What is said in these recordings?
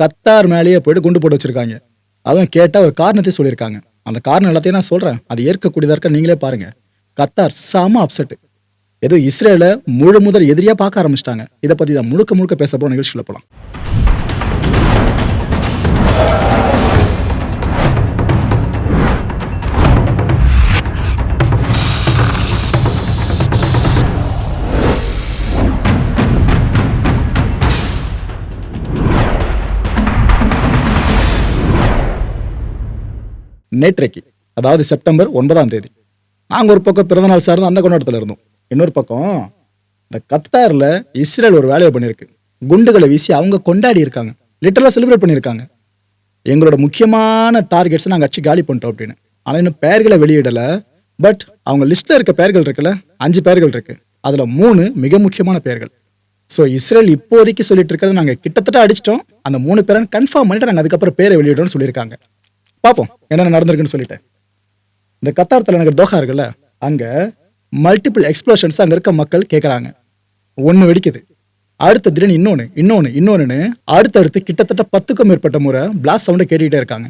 Qatar மேலேயே போயிட்டு குண்டு போட்டு வச்சிருக்காங்க. அதுவும் கேட்டால் ஒரு காரணத்தை சொல்லியிருக்காங்க. அந்த காரணம் எல்லாத்தையும் நான் சொல்கிறேன் அது ஏற்கக்கூடியதாக இருக்க நீங்களே பாருங்க. கத்தார் செம அப்செட் ஏதோ இஸ்ரேலை முழு முதல் எதிரியாக பார்க்க ஆரம்பிச்சிட்டாங்க. இதை பற்றி தான் முழுக்க முழுக்க பேச போகிற நிகழ்ச்சியில் போகலாம் நேற்றைக்கு அதாவது செப்டம்பர் ஒன்பதாம் தேதி. நாங்கள் ஒரு பக்கம் பிறந்தநாள் சார்ந்து அந்த கொண்டாட்டத்தில் இருந்தோம். இன்னொரு பக்கம் இந்த கத்தாரில் இஸ்ரேல் ஒரு வேலையை பண்ணியிருக்கு. குண்டுகளை வீசி அவங்க கொண்டாடி இருக்காங்க. லிட்டரலாக செலிப்ரேட் பண்ணியிருக்காங்க. எங்களோட முக்கியமான டார்கெட்ஸை நாங்கள் அடிச்சு காலி பண்ணிட்டோம் அப்படின்னு. ஆனால் இன்னும் பெயர்களை வெளியிடலை. பட் அவங்க லிஸ்ட்டில் இருக்க பெயர்கள் இருக்குல்ல அஞ்சு பெயர்கள் இருக்கு. அதில் மூணு மிக முக்கியமான பெயர்கள். ஸோ இஸ்ரேல் இப்போதைக்கு சொல்லிட்டு இருக்கிறது நாங்கள் கிட்டத்தட்ட அடிச்சிட்டோம். அந்த மூணு பேரை கன்ஃபார்ம் பண்ணிட்டு நாங்கள் அதுக்கப்புறம் பேரை வெளியிடணும்னு சொல்லியிருக்காங்க. பார்ப்போம் என்னென்ன நடந்திருக்குன்னு சொல்லிட்டு. இந்த கத்தார் தலைநகர் தோஹா இருக்குல்ல அங்கே மல்டிபிள் எக்ஸ்ப்ளோஷன்ஸ் அங்கே இருக்க மக்கள் கேட்குறாங்க ஒன்று வெடிக்குது. அடுத்த திடீர்னு இன்னொன்று இன்னொன்று இன்னொன்றுன்னு அடுத்தடுத்து கிட்டத்தட்ட பத்துக்கும் மேற்பட்ட முறை பிளாஸ்ட் சவுண்டை கேட்டுக்கிட்டே இருக்காங்க.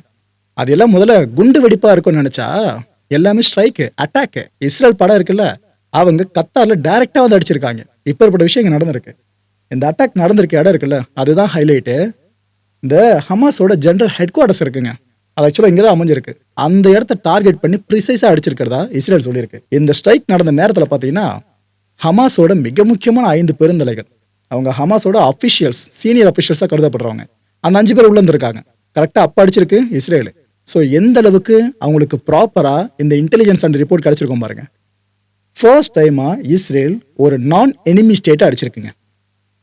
அது எல்லாம் முதல்ல குண்டு வெடிப்பாக இருக்கும்னு நினச்சா எல்லாமே ஸ்ட்ரைக்கு அட்டாக்கு இஸ்ரேல் படம் இருக்குல்ல அவங்க கத்தாரில் டைரெக்டாக வந்து அடிச்சிருக்காங்க. இப்பேற்பட்ட விஷயம் இங்கே நடந்திருக்கு. இந்த அட்டாக் நடந்திருக்க இடம் இருக்குல்ல அதுதான் ஹைலைட்டு இந்த ஹமாஸோட ஜென்ரல் ஹெட் குவார்ட்டர்ஸ் இருக்குங்க. அது ஆக்சுவலாக இங்கே தான் அமைஞ்சிருக்கு. அந்த இடத்த டார்கெட் பண்ணி ப்ரிசைஸாக அடிச்சிருக்கிறதா இஸ்ரேல் சொல்லியிருக்கு. இந்த ஸ்ட்ரைக் நடந்த நேரத்தில் பார்த்தீங்கன்னா ஹமாஸோட மிக முக்கியமான ஐந்து பெருந்தலைகள். அவங்க ஹமாஸோட அஃபிஷியல்ஸ் சீனியர் அஃபிஷியல்ஸாக கருதப்படுறவங்க. அந்த அஞ்சு பேர் உள்ள இருந்திருக்காங்க. கரெக்டாக அப்போ அடிச்சிருக்கு இஸ்ரேல். ஸோ எந்த அளவுக்கு அவங்களுக்கு ப்ராப்பராக இந்த இன்டெலிஜென்ஸ் அண்ட் ரிப்போர்ட் கிடச்சிருக்கோம் பாருங்க. ஃபர்ஸ்ட் டைமாக இஸ்ரேல் ஒரு நான் எனிமி ஸ்டேட்டை அடிச்சிருக்குங்க.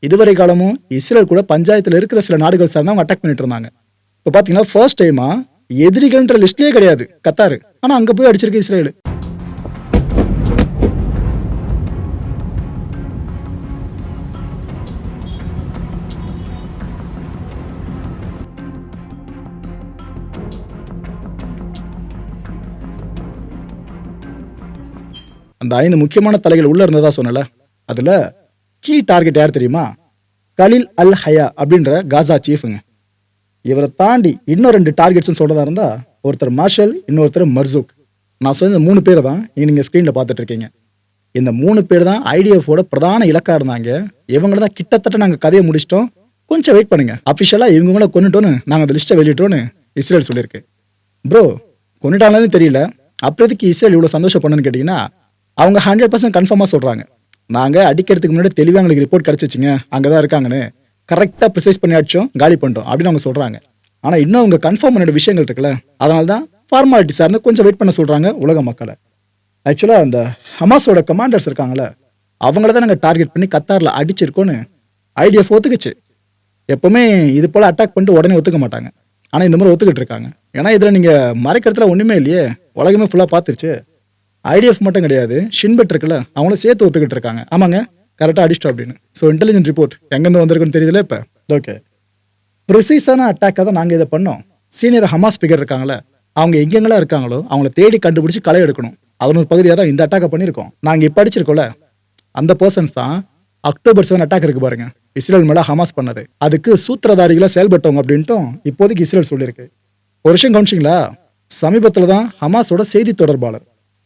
இதுவரை காலமும் இஸ்ரேல் கூட பஞ்சாயத்தில் இருக்கிற சில நாடுகள் சார்ந்து அவங்க அட்டாக் பண்ணிட்டு இருந்தாங்க. இப்போ பார்த்தீங்கன்னா ஃபர்ஸ்ட் டைமாக எதிரிகள்ன்ற லிஸ்ட்லயே கிடையாது கத்தாரு. ஆனா அங்க போய் அடிச்சிருக்கு இஸ்ரேலு. அந்த ஐந்து முக்கியமான தலைகள் உள்ள இருந்ததா சொன்னல அதுல கீ டார்கெட் யார் தெரியுமா? கலில் அல் ஹயா அப்படின்ற காசா சீஃபுங்க இவரை தாண்டி இன்னும் ரெண்டு டார்கெட்ஸ் சொல்றதா இருந்தா ஒருத்தர் மார்ஷல் இன்னொருத்தர் மர்சூக் நான் சொன்ன மூணு பேர் தான். நீங்க ஸ்க்ரீனில் பார்த்துட்டு இருக்கீங்க. இந்த மூணு பேர் தான் ஐடிஎஃபோட பிரதான இலக்கா இருந்தாங்க. இவங்கள தான் கிட்டத்தட்ட நாங்கள் கதையை முடிச்சிட்டோம். கொஞ்சம் வெயிட் பண்ணுங்க. அஃபிஷியலாக இவங்கள கொண்டுட்டோன்னு நாங்கள் அந்த லிஸ்ட்டை வெளியிட்டோன்னு இஸ்ரேல் சொல்லியிருக்கு. ப்ரோ கொண்டுட்டாங்கன்னு தெரியல. அப்புறத்துக்கு இஸ்ரேல் இவ்வளோ பண்ணுன்னு கேட்டிங்கன்னா அவங்க ஹண்ட்ரட் பர்சன்ட் கன்ஃபார்மாக சொல்கிறாங்க நாங்கள் அடிக்கிறதுக்கு முன்னாடி தெளிவாக எங்களுக்கு ரிப்போர்ட் கிடச்சிச்சிங்க. அங்கே தான் இருக்காங்கன்னு. கரெக்டாக ப்ரிசைஸ் பண்ணி காலி பண்ணிட்டோம் அப்படின்னு அவங்க சொல்கிறாங்க ஆனால் இன்னும் அவங்க கன்ஃபார்ம் பண்ணிட விஷயங்கள் இருக்குல்ல அதனால தான் ஃபார்மாலிட்டி சார்ந்து கொஞ்சம் வெயிட் பண்ண சொல்கிறாங்க உலக மக்களை. ஆக்சுவலாக அந்த ஹமாஸோட கமாண்டர்ஸ் இருக்காங்களே அவங்கள தான் நாங்கள் டார்கெட் பண்ணி கத்தாரில் அடிச்சிருக்கோன்னு ஐடிஎஃப் ஒத்துக்குச்சு. எப்பவுமே இது போல் அட்டாக் பண்ணிட்டு உடனே ஒத்துக்க மாட்டாங்க. ஆனால் இந்த மாதிரி ஒத்துக்கிட்டு இருக்காங்க. ஏன்னா இதில் நீங்கள் மறைக்கிறதுல ஒன்றுமே இல்லையே உலகமே ஃபுல்லாக பார்த்துருச்சு. ஐடிஎஃப் மட்டும் கிடையாது ஷின்பெட் இருக்குல்ல அவங்களும் சேர்த்து ஒத்துக்கிட்டு இருக்காங்க. ஆமாங்க கரெக்டாக அடிச்சிட்டோம் அப்படின்னு. ஸோ இன்டெலிஜென்ட் ரிப்போர்ட் எங்கேருந்து வந்திருக்குன்னு தெரியல இப்போ? ஓகே ப்ரிசைஸான அட்டாக்காக தான் நாங்கள் இதை பண்ணோம். சீனியர் ஹமாஸ் ஸ்பீக்கர் இருக்காங்களே அவங்க எங்கெங்கெல்லாம் இருக்காங்களோ அவங்கள தேடி கண்டுபிடிச்சி களை எடுக்கணும். அதன் ஒரு பகுதியாக தான் இந்த அட்டாக்கை பண்ணியிருக்கோம். நாங்கள் இப்போ அடிச்சிருக்கோம்ல அந்த பர்சன்ஸ் தான் அக்டோபர் செவன் அட்டாக் இருக்கு பாருங்க. இஸ்ரேல் மேலே ஹமாஸ் பண்ணது. அதுக்கு சூத்திரதாரிகளாக செயல்பட்டவங்க அப்படின்ட்டும் இப்போதைக்கு இஸ்ரேல் சொல்லியிருக்கு. ஒரு விஷயம் கவனிச்சிங்களா? சமீபத்தில் தான் ஹமாஸோட செய்தி தொடர்பாளர்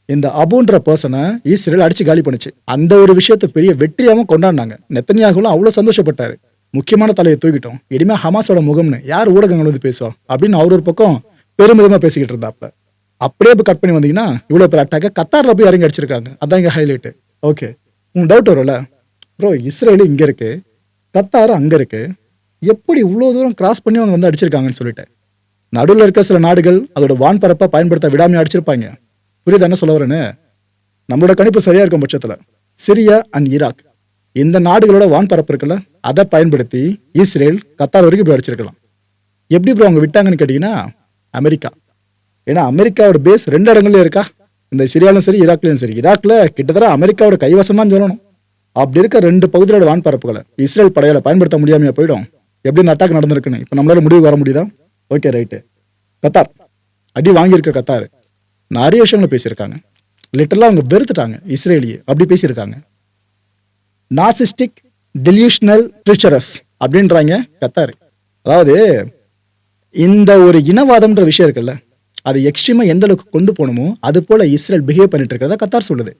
இந்த அபுன்ற பர்சனை இஸ்ரேல் அடிச்சு காலி பண்ணுச்சு. அந்த ஒரு விஷயத்தை பெரிய வெற்றியாகவும் கொண்டாடினாங்க. நெத்தனியாகவும் அவ்வளோ சந்தோஷப்பட்டாரு. முக்கியமான தலையை தூக்கிட்டோம். இனிமே ஹமாஸோட முகம்னு யார் ஊடகங்கள் வந்து பேசுவா? அப்படின்னு அவர் ஒரு பக்கம் பெருமிதமா பேசிக்கிட்டு இருந்தாப்ல. அப்படியே இப்போ கட் பண்ணி வந்தீங்கன்னா இவ்வளோ பேர் அட்டாக்க கத்தாரில் போய் இறங்கி அடிச்சிருக்காங்க. அதான் இங்கே ஹைலைட்டு ஓகே உங்க டவுட் வரும்ல? ப்ரோ இஸ்ரேலு இங்கே இருக்கு. கத்தார் அங்கே இருக்கு. எப்படி இவ்வளோ தூரம் கிராஸ் பண்ணி அவங்க வந்து அடிச்சிருக்காங்கன்னு சொல்லிட்டு நடுவில் இருக்க சில நாடுகள் அதோட வான்பரப்பை பயன்படுத்த விடாமல் அடிச்சிருப்பாங்க. புரியுது என்ன சொல்ல வரேன்னு? நம்மளோட கணிப்பு சரியா இருக்கும் பட்சத்தில். Syria and Iraq. இந்த நாடுகளோட வான்பரப்பு இருக்குல்ல அதை பயன்படுத்தி இஸ்ரேல் கத்தார் வரைக்கும் போய் அடிச்சிருக்கலாம். எப்படி ப்ரோ அவங்க விட்டாங்கன்னு கேட்டிங்கன்னா அமெரிக்கா. ஏன்னா அமெரிக்காவோட பேஸ் ரெண்டு இடங்கள்லயும் இருக்கா. இந்த சிரியாலும் சரி ஈராக்லையும் சரி. ஈராக்ல கிட்டத்தட்ட அமெரிக்காவோட கைவசம் தான் சொல்லணும் அப்படி இருக்க ரெண்டு பகுதியோட வான்பரப்புகளை இஸ்ரேல் படைகளை பயன்படுத்த முடியாமையா போயிடும். எப்படி இந்த அட்டாக் நடந்திருக்குன்னு? இப்போ நம்மளால முடிவு வர முடியுதா? Okay right Qatar. அடி வாங்கியிருக்க கத்தார். நிறைய விஷயங்களை பேசியிருக்காங்க. லிட்டரலாக அவங்க வெறுத்துட்டாங்க. இஸ்ரேலியை அப்படி பேசியிருக்காங்க. நாசிஸ்டிக் டெலியூஷனல் ட்ரிச்சரஸ் அப்படின்றாங்க கத்தார். அதாவது இந்த ஒரு இனவாதம்ன்ற விஷயம் இருக்குல்ல அது எக்ஸ்ட்ரீமாக எந்த அளவுக்கு கொண்டு போகணுமோ அது போல் இஸ்ரேல் பிஹேவ் பண்ணிட்டு இருக்கிறதா கத்தார் சொல்லுது.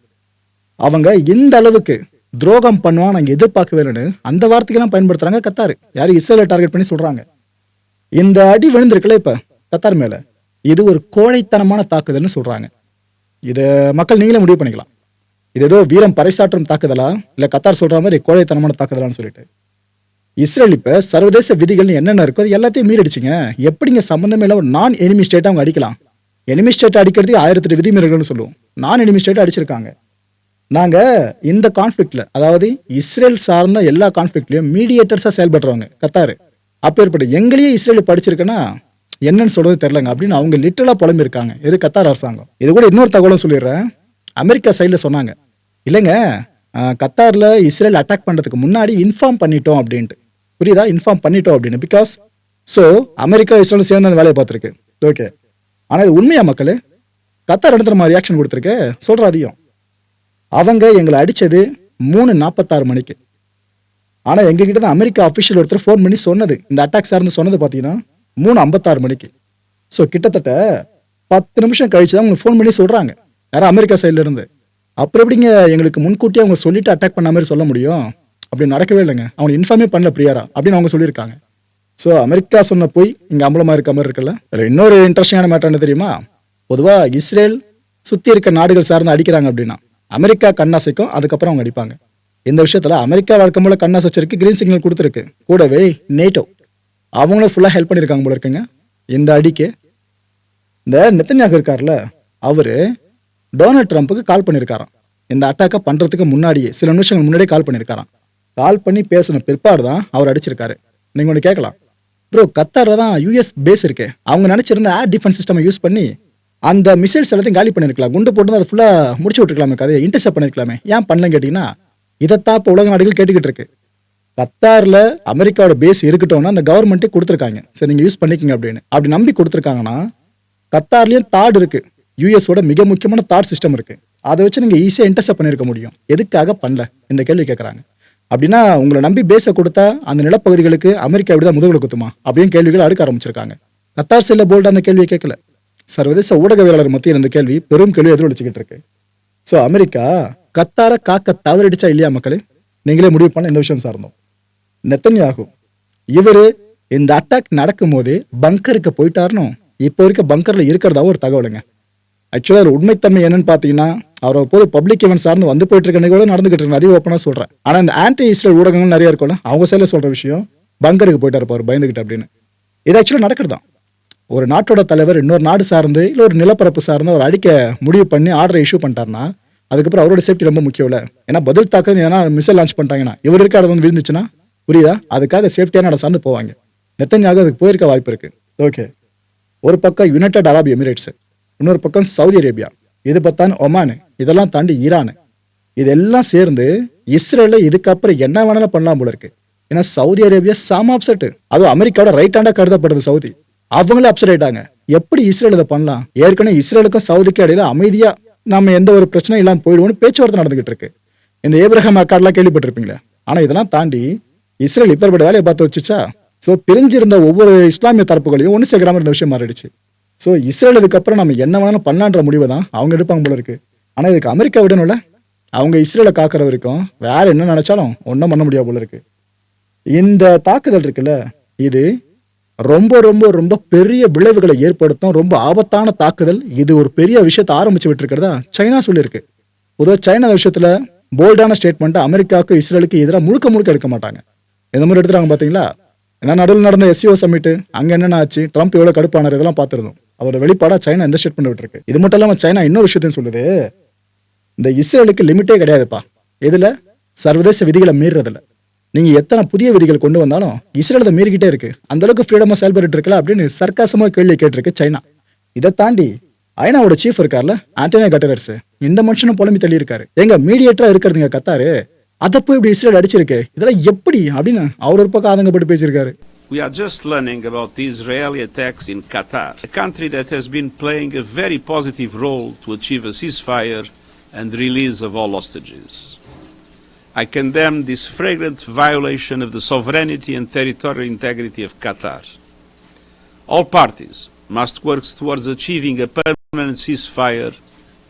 அவங்க இந்த அளவுக்கு துரோகம் பண்ணுவான் நாங்கள் எதிர்பார்க்கவே இல்லைன்னு அந்த வார்த்தைக்கெல்லாம் பயன்படுத்துகிறாங்க கத்தார். யாரும் இஸ்ரேலை டார்கெட் பண்ணி சொல்கிறாங்க இந்த அடி விழுந்திருக்குல்ல இப்போ கத்தார் மேலே. இது ஒரு கோழைத்தனமான தாக்குதல்னு சொல்றாங்க. இதை மக்கள் நீங்களே முடிவு பண்ணிக்கலாம். இது ஏதோ வீரம் பறைசாற்றும் தாக்குதலா? இல்ல கத்தார் சொல்ற மாதிரி கோழைத்தனமான தாக்குதலான்னு சொல்லிட்டு. இஸ்ரேல் இப்ப சர்வதேச விதிகள்னு என்னென்ன இருக்கோ அது எல்லாத்தையும் மீறிடுச்சுங்க. எப்படிங்க சம்பந்தமே இல்லாம நான் எனிமி ஸ்டேட் அவங்க அடிக்கலாம்? எனிமி ஸ்டேட் அடிக்கிறதுக்கு ஆயிரத்தெட்டு விதி விதிமீறல்கள்னு சொல்லுவோம். நான் எனிமி ஸ்டேட் அடிச்சிருக்காங்க. நாங்க இந்த கான்ஃப்ளிக்ட்ல அதாவது இஸ்ரேல் சார்ந்த எல்லா கான்ஃப்ளிக்ட்லயும் மீடியேட்டர்ஸா செயல்படுறவங்க கத்தாரு. அப்பேற்பட்ட எங்களையே இஸ்ரேல் படிச்சிருக்குன்னா என்னன்னு சொல்றது தெரிலங்க அப்படின்னு அவங்க லிட்டலாக புலம்பிருக்காங்க இது கத்தார் அரசாங்கம். இது கூட இன்னொரு தகவலும் சொல்லிடுறேன். அமெரிக்கா சைடில் சொன்னாங்க. இல்லைங்க கத்தாரில் இஸ்ரேல் அட்டாக் பண்ணுறதுக்கு முன்னாடி இன்ஃபார்ம் பண்ணிட்டோம் அப்படின்ட்டு. புரியுதா? இன்ஃபார்ம் பண்ணிட்டோம் அப்படின்னு. பிகாஸ் ஸோ அமெரிக்கா இஸ்ரேல் சேர்ந்து அந்த வேலையை பார்த்துருக்கு. ஓகே ஆனால் இது உண்மையா மக்கள்? கத்தார் இடத்துல மாதிரி ரியாக்ஷன் கொடுத்துருக்கு. சொல்கிற அதிகம். அவங்க எங்களை அடித்தது மூணு நாற்பத்தாறு மணிக்கு. ஆனால் எங்ககிட்ட தான் அமெரிக்கா அஃபிஷியல் ஒருத்தர் ஃபோன் பண்ணி சொன்னது. இந்த அட்டாக் சார்ந்து சொன்னது பார்த்தீங்கன்னா மூணு ஐம்பத்தாறு மணிக்கு. ஸோ கிட்டத்தட்ட பத்து நிமிஷம் கழிச்சு தான் உங்களுக்கு ஃபோன் பண்ணி சொல்கிறாங்க யாரும் அமெரிக்கா சைட்லேருந்து அப்புறம் எப்படிங்க எங்களுக்கு முன்கூட்டியே அவங்க சொல்லிட்டு அட்டாக் பண்ண மாதிரி சொல்ல முடியும்? அப்படி நடக்கவே இல்லைங்க. அவங்க இன்ஃபார்மே பண்ணல பிரியாரா? அப்படின்னு அவங்க சொல்லியிருக்காங்க. ஸோ அமெரிக்கா சொன்ன போய் இங்கே அம்பலமாக இருக்க மாதிரி இருக்குல்ல? அதில் இன்னொரு இன்ட்ரெஸ்டிங்கான மேட்டர் என்ன தெரியுமா? பொதுவாக இஸ்ரேல் சுற்றி இருக்க நாடுகள் சார்ந்து அடிக்கிறாங்க அப்படின்னா அமெரிக்கா கண்ணாசைக்கும் அதுக்கப்புறம் அவங்க அடிப்பாங்க. இந்த விஷயத்தில் அமெரிக்கா வழக்கம் போல கண்ணாசைச்சிருக்கு கிரீன் சிக்னல் கொடுத்துருக்கு. கூடவே நேட்டோ அவங்களும் ஃபுல்லாக ஹெல்ப் பண்ணியிருக்காங்க போல இருக்குங்க. இந்த அடிக்கு. இந்த நெத்தன்யாகு இருக்கார்ல அவர் டொனால்ட் ட்ரம்ப்புக்கு கால் பண்ணியிருக்காராம். இந்த அட்டாக்கை பண்ணுறதுக்கு முன்னாடியே சில நிமிஷங்கள் முன்னாடியே கால் பண்ணியிருக்காராம். கால் பண்ணி பேசின பிற்பாடு தான் அவர் அடிச்சிருக்காரு. நீங்கள் ஒன்று கேட்கலாம். ப்ரோ கத்தாரில் தான் யூஎஸ் பேஸ் இருக்கு. அவங்க நினைச்சிருந்த ஏர் டிஃபென்ஸ் சிஸ்டம் யூஸ் பண்ணி அந்த மிசைல்ஸ் எல்லாத்தையும் காலி பண்ணியிருக்கலாம். குண்டு போட்டு அதை ஃபுல்லாக முடிச்சு விட்டுருக்கலாமே கதையை. இன்டர்செப்ட் பண்ணியிருக்கலாமே. ஏன் பண்ணலன்னு கேட்டிங்கன்னா இதைத்தான் இப்போ உலக நாடுகள் கேட்டுக்கிட்டு இருக்கு. கத்தாரில் அமெரிக்காவோட பேஸ் இருக்கட்டும்னா அந்த கவர்மெண்ட்டே கொடுத்துருக்காங்க. சரி நீங்கள் யூஸ் பண்ணிக்கங்க அப்படின்னு. அப்படி நம்பி கொடுத்துருக்காங்கன்னா கத்தார்லேயும் தாட் இருக்குது யூஎஸோட மிக முக்கியமான தாட் சிஸ்டம் இருக்குது அதை வச்சு நீங்கள் ஈஸியாக இன்டர்செப்ட் பண்ணிருக்க முடியும். எதுக்காக பண்ணல? இந்த கேள்வி கேட்குறாங்க அப்படின்னா உங்களை நம்பி பேஸை கொடுத்தா அந்த நிலப்பகுதிகளுக்கு அமெரிக்கா எப்படிதான் முதுகுல குத்துமா அப்படின்னு கேள்விகள் அடுக்க ஆரம்பிச்சிருக்காங்க. கத்தார் செல்ல போல்ட் அந்த கேள்வியை கேட்கல. சர்வதேச ஊடகவியலாளர் மத்தியில் இந்த கேள்வி பெரும் கேள்வி எதிரொலிச்சுக்கிட்டு இருக்கு. ஸோ அமெரிக்கா கத்தாரை காக்க தவறிடிச்சா இல்லையா மக்களே? நீங்களே முடிவு பண்ண இந்த விஷயம் சார்ந்தோம். நெத்தன்யாகு. இவர் இந்த அட்டாக் நடக்கும்போது பங்கருக்கு போயிட்டாருனோ இப்போ இருக்க பங்கரில் இருக்கிறதா ஒரு தகவலுங்க. ஆக்சுவலாக ஒரு உண்மைத்தன்மை என்னன்னு பார்த்தீங்கன்னா அவர் போது பப்ளிக் ஈவெண்ட் சார்ந்து வந்து போயிட்டு இருக்க கூட நடந்துகிட்டு இருக்கு அதிக ஓப்பனாக சொல்கிறேன் ஆனால் இந்த ஆன்டி இஸ்ரேல் ஊடகங்கள் நிறைய இருக்கும்ல அவங்க சைடில் சொல்கிற விஷயம் பங்கருக்கு போயிட்டாரு அவர் பயந்துகிட்டு அப்படின்னு. இது ஆக்சுவலாக நடக்கிறது? தான் ஒரு நாட்டோட தலைவர் இன்னொரு நாடு சார்ந்து இல்லை ஒரு நிலப்பரப்பு சார்ந்து அவர் அடிக்க முடிவு பண்ணி ஆர்டரை இஷ்யூ பண்ணிட்டாருன்னா அதுக்கப்புறம் அவரோட சேஃப்டி ரொம்ப முக்கியம் இல்லை ஏன்னா பதில் தாக்கம் ஏன்னா மிசைல் லான்ச் பண்ணிட்டாங்கன்னா இவர் இருக்க வந்து விழுந்துச்சுன்னா புரியுதா? அதுக்காக சேஃப்டியான இடம் சார்ந்து போவாங்க. நெத்தன்யாக அதுக்கு போயிருக்க வாய்ப்பு இருக்கு. ஓகே ஒரு பக்கம் யுனைடெட் அரபு எமிரேட்ஸ் இன்னொரு பக்கம் சவுதி அரேபியா இது பத்தான் ஒமான் இதெல்லாம் தாண்டி ஈரான் இதெல்லாம் சேர்ந்து இஸ்ரேல இதுக்கப்புறம் என்ன வேணாலும் பண்ணலாம் போல இருக்கு. ஏன்னா சவுதி அரேபியா சாம அப்செட் அதுவும் அமெரிக்காவோட ரைட் ஹேண்டா கருதப்படுது சவுதி அவங்களே அப்செட் ஆயிட்டாங்க. எப்படி இஸ்ரேல் இதை பண்ணலாம்? ஏற்கனவே இஸ்ரேலுக்கும் சவுதிக்கும் இடையில அமைதியா நம்ம எந்த ஒரு பிரச்சனையும் இல்லாம போயிடுவோம்னு பேச்சுவார்த்தை நடந்துகிட்டு இருக்கு. இந்த ஏப்ரஹாம் அக்கார்ட்லாம் கேள்விப்பட்டிருப்பீங்களே? ஆனா இதெல்லாம் தாண்டி இஸ்ரேல் இப்பேற்பட்ட வேலையை பார்த்து வச்சுச்சா? ஸோ பிரிஞ்சிருந்த ஒவ்வொரு இஸ்லாமிய தரப்புகளையும் ஒன்று சேர்க்காம இருந்த விஷயம் மாறிடுச்சு. ஸோ இஸ்ரேல் இதுக்கப்புறம் நம்ம என்ன வேணாலும் பண்ணலான்ற முடிவு தான் அவங்க எடுப்பாங்க போல இருக்கு. ஆனால் இதுக்கு அமெரிக்கா விடணும்ல? அவங்க இஸ்ரேலை காக்கிற வரைக்கும் வேற என்ன நினைச்சாலும் ஒன்றும் பண்ண முடியாது போல இருக்கு. இந்த தாக்குதல் இருக்குல்ல இது ரொம்ப ரொம்ப ரொம்ப பெரிய விளைவுகளை ஏற்படுத்தும் ரொம்ப ஆபத்தான தாக்குதல். இது ஒரு பெரிய விஷயத்தை ஆரம்பிச்சு விட்டுருக்கிறதா சைனா சொல்லியிருக்கு. பொதுவாக சைனா விஷயத்தில் போல்டான ஸ்டேட்மெண்ட்டை அமெரிக்காவுக்கு இஸ்ரேலுக்கு எதிராக முழுக்க முழுக்க எடுக்க மாட்டாங்க. இந்த மாதிரி எடுத்துட்டாங்க பார்த்தீங்களா ஏன்னா நடுவில் நடந்த எஸ்சிஓ சமிட்டு அங்கே என்னென்ன ஆச்சு ட்ரம்ப் எவ்வளோ கடுப்பானார் இதெல்லாம் பார்த்துருந்தோம். அதோட வெளிப்பாடாக சைனா எந்த ஸ்டேட்மெண்ட் விட்டுருக்கு இது மட்டும் இல்லாமல் சைனா இன்னொரு விஷயத்தையும் சொல்லுது. இந்த இஸ்ரேலுக்கு லிமிட்டே கிடையாதுப்பா. இதில் சர்வதேச விதிகளை மீறுறதில்ல நீங்கள் எத்தனை புதிய விதிகள் கொண்டு வந்தாலும் இஸ்ரேல் அதை மீறிக்கிட்டே இருக்கு. அந்த அளவுக்கு செயல்பட்டு இருக்கல அப்படின்னு சர்க்காசமாக கேள்வி கேட்டிருக்கு சைனா இதை தாண்டி ஐநாவோட சீஃப் இருக்கார்ல ஆண்டனியா கட்டரர்ஸ் இந்த மனுஷனும் புலம்பி தள்ளி இருக்காரு எங்க மீடியேட்டரா இருக்கிறதுங்க கத்தாரு. அதை போய் இப்படி இஸ்ரேல் அடிச்சிருக்கு இதெல்லாம் எப்படி அப்படின்னு அவர் ஒரு பக்கம் ஆதங்கப்பட்டு பேசியிருக்காரு We are just learning about the Israeli attacks in Qatar, a country that has been playing a very positive role to achieve a ceasefire and release of all hostages. I condemn this flagrant violation of the sovereignty and territorial integrity of Qatar. All parties must work towards achieving a permanent ceasefire,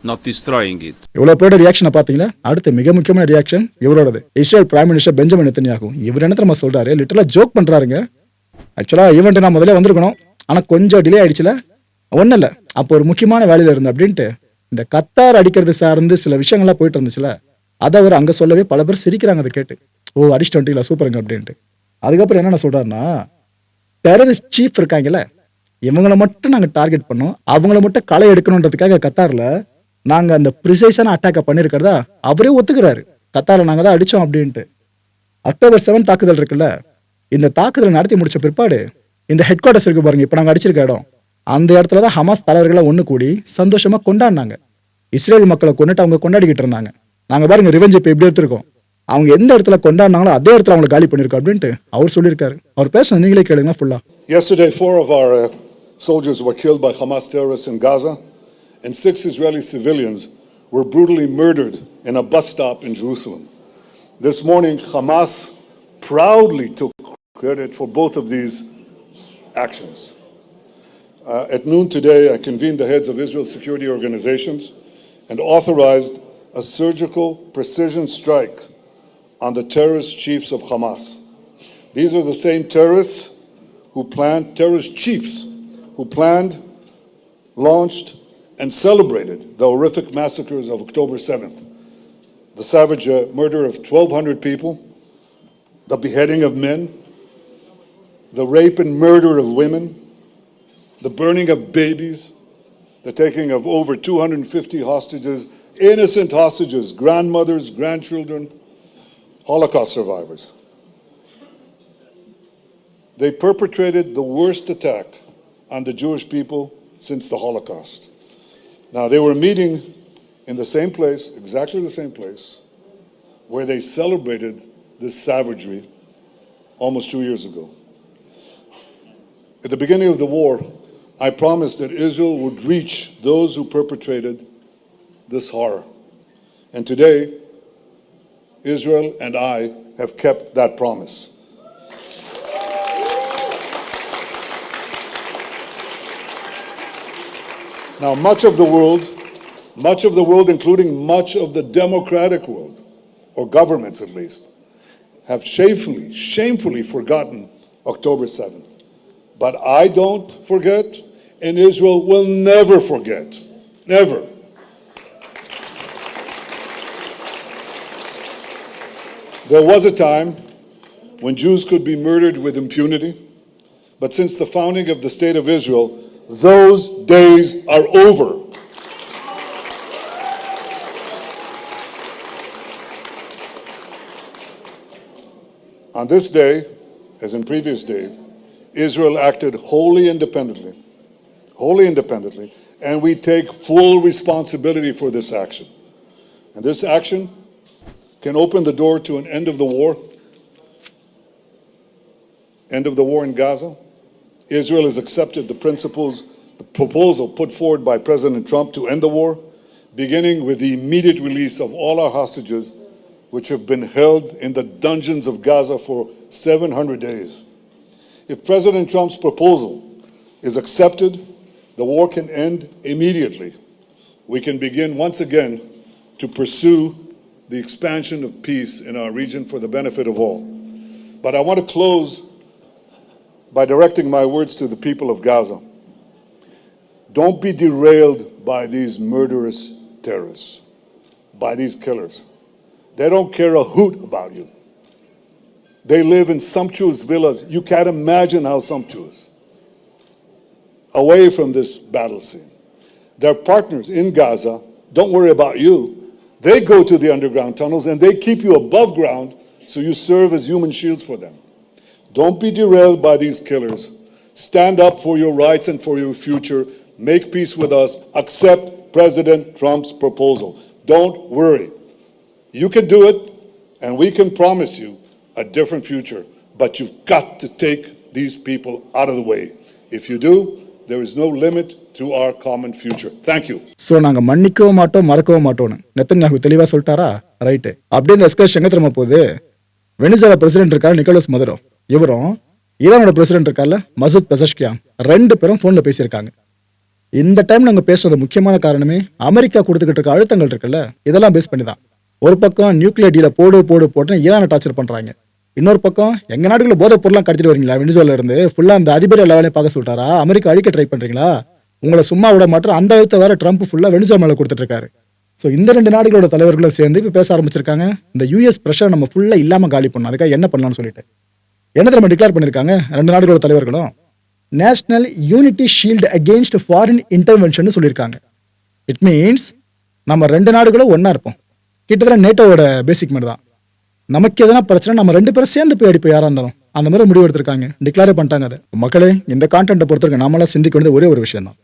not destroying it. இவ்வளவு பேரோட ரியாக்ஷனை பாத்தீங்களா அடுத்து மிக முக்கியமான reaction இவரோடது. Israel prime minister Benjamin நெத்தன்யாகும் இவர் என்ன நம்ம சொல்றாரு? லிட்டரலா ஜோக் பண்றாருங்க. ஆக்சுவலா ஈவெண்ட் நான் முதல்ல வந்திருக்கணும். ஆனா கொஞ்சம் டிலே ஆயிடுச்சுல? ஒன்றும் இல்லை. அப்போ ஒரு முக்கியமான வேலையில இருந்தேன் அப்படின்ட்டு இந்த கத்தார் அடிக்கிறது சார்ந்து சில விஷயங்கள்லாம் போயிட்டு இருந்துச்சுல? அதை அவர் அங்க சொல்லவே பல பேர் சிரிக்கிறாங்க அதை கேட்டு. ஓ அடிச்சுட்டு வந்துட்டீங்களா? சூப்பருங்க அப்படின்ட்டு. அதுக்கப்புறம் என்னென்ன சொல்றாருன்னா டெரரிஸ்ட் சீஃப் இருக்காங்கல்ல? இவங்களை மட்டும் நாங்கள் டார்கெட் பண்ணோம். அவங்கள மட்டும் களை எடுக்கணுன்றதுக்காக கத்தாரில் நாங்க அந்த ப்ரிசைஸான அட்டாக்கை பண்ணிருக்கிறதா அவரே ஒத்துக்கிறாரு. கத்தால நாங்க தான் அடிச்சோம் அப்படின்ட்டு. அக்டோபர் செவன் தாக்குதல் இருக்குல்ல இந்த தாக்குதலை நடத்தி முடிச்ச பிற்பாடு இந்த ஹெட் குவார்ட்டர்ஸ் இருக்கு பாருங்க இப்போ நாங்கள் அடிச்சிருக்க இடம். அந்த இடத்துல தான் ஹமாஸ் தலைவர்களை ஒன்று கூடி சந்தோஷமா கொண்டாடினாங்க. இஸ்ரேல் மக்களை கொண்டுட்டு அவங்க கொண்டாடிக்கிட்டு இருந்தாங்க. நாங்க பாருங்க ரிவெஞ்ச் இப்போ எப்படி எடுத்திருக்கோம். அவங்க எந்த இடத்துல கொண்டாடினாங்களோ அதே இடத்துல அவங்களை காலி பண்ணிருக்கோம் அப்படின்ட்டு அவர் சொல்லியிருக்காரு. அவர் பேச நீங்களே கேளுங்க ஃபுல்லா Yesterday, four of our uh, soldiers were killed by Hamas terrorists in Gaza, and six Israeli civilians were brutally murdered in a bus stop in Jerusalem. This morning, Hamas proudly took credit for both of these actions. Uh, at noon today, I convened the heads of Israel's security organizations and authorized a surgical precision strike on the terrorist chiefs of Hamas. These are the same terrorists who planned, terrorist chiefs who planned, launched, and celebrated the horrific massacres of October 7th. The savage uh, murder of 1,200 people, the beheading of men, the rape and murder of women, the burning of babies, the taking of over 250 hostages, innocent hostages, grandmothers, grandchildren, Holocaust survivors. They perpetrated the worst attack on the Jewish people since the Holocaust. Now, they were meeting in the same place, exactly the same place, where they celebrated this savagery almost two years ago. At the beginning of the war, I promised that Israel would reach those who perpetrated this horror. And today, Israel and I have kept that promise. Now, much of the world, much of the world, including much of the democratic world, or governments at least, have shamefully, shamefully forgotten October 7th. But I don't forget, and Israel will never forget. Never. There was a time when Jews could be murdered with impunity, but since the founding of the State of Israel, those days are over. On this day, as in previous days, Israel acted wholly independently, wholly independently, and we take full responsibility for this action. And this action can open the door to an end of the war, end of the war in Gaza. Israel has accepted the principles, the proposal put forward by President Trump to end the war, beginning with the immediate release of all our hostages, which have been held in the dungeons of Gaza for 700 days. If President Trump's proposal is accepted, the war can end immediately. We can begin once again to pursue the expansion of peace in our region for the benefit of all. But I want to close by directing my words to the people of Gaza. Don't be derailed by these murderous terrorists, by these killers. They don't care a hoot about you. They live in sumptuous villas. You can't imagine how sumptuous. Away from this battle scene. Their partners in Gaza don't worry about you. They go to the underground tunnels and they keep you above ground so you serve as human shields for them. Don't be derailed by these killers. Stand up for your rights and for your future. Make peace with us. Accept President Trump's proposal. Don't worry. You can do it, and we can promise you a different future. But you've got to take these people out of the way. If you do, there is no limit to our common future. Thank you. So நாங்கள் மன்னிக்கவும் மாட்டோம் மறக்கவும் மாட்டோம்னு நெத்தன்யாகு தெளிவாக சொல்லிட்டாரா right அப்படியே இந்த excursion எங்கே திரும்ப போகுது வெனிசுலா பிரசிடென்ட் இருக்காரு நிக்கோலஸ் மதுரோ இவரும் ஈரானோட பிரசிடென்ட் இருக்கார்ல மசூத் பெசஷ்கியான். ரெண்டு பேரும் ஃபோனில் பேசியிருக்காங்க. இந்த டைம் நாங்கள் பேசுறது முக்கியமான காரணமே அமெரிக்கா கொடுத்துக்கிட்டு இருக்க அழுத்தங்கள் இருக்குல்ல இதெல்லாம் பேஸ் பண்ணி தான் ஒரு பக்கம் நியூக்ளியர் டீல போடு போடு போட்டு ஈரானை டார்ச்சர் பண்ணுறாங்க இன்னொரு பக்கம் எங்கள் நாட்டுக்குள்ள போதைப் பொருள்லாம் கடத்திட்டு வரீங்களா? வெனிசுவேல இருந்து ஃபுல்லாக அந்த அதிபர் லெவலையும் பார்க்க சொல்லிட்டாரா அமெரிக்கா அழிக்க ட்ரை பண்ணுறீங்களா உங்களை சும்மா விட மாட்டோம் அந்த அழுத்த வேற ட்ரம்ப் ஃபுல்லாக வெனிசுவா மேலே கொடுத்துட்டு இருக்காரு. ஸோ இந்த ரெண்டு நாடுகளோட தலைவர்களும் சேர்ந்து இப்போ பேச ஆரம்பிச்சிருக்காங்க. இந்த யூஎஸ் ப்ரெஷர் நம்ம ஃபுல்லாக இல்லாமல் காலி பண்ணணும். அதுக்காக என்ன பண்ணலாம்னு சொல்லிட்டு. என்ன நம்ம டிக்ளேர் பண்ணிருக்காங்க? ரெண்டு நாடுகளோட தலைவர்களும்? National unity shield against foreign intervention சொல்லியிருக்காங்க. இட் மீன்ஸ் நம்ம ரெண்டு நாடுகளும் ஒன்றா இருப்போம். கிட்டத்தட்ட நேட்டோவோட பேசிக் மாதிரி தான். நமக்கு எதனா பிரச்சனை நம்ம ரெண்டு பேரும் சேர்ந்து போய் அடிப்போம் யாராக இருந்தாலும். அந்த மாதிரி முடிவு எடுத்திருக்காங்க. டிக்ளேரே பண்ணிட்டாங்க அதை. மக்களே இந்த கான்டென்ட்டை பொறுத்தவரைக்கும் நாமெல்லாம் சிந்திக்க வேண்டியது ஒரே ஒரு விஷயம் தான்.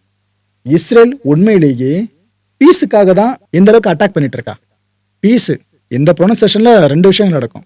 இஸ்ரேல் உண்மையிலேயே பீஸுக்காக தான் இந்த அளவுக்கு அட்டாக் பண்ணிட்டு இருக்கா. பீஸு இந்த ப்ரொனன்சேஷனில் ரெண்டு விஷயங்கள் நடக்கும்.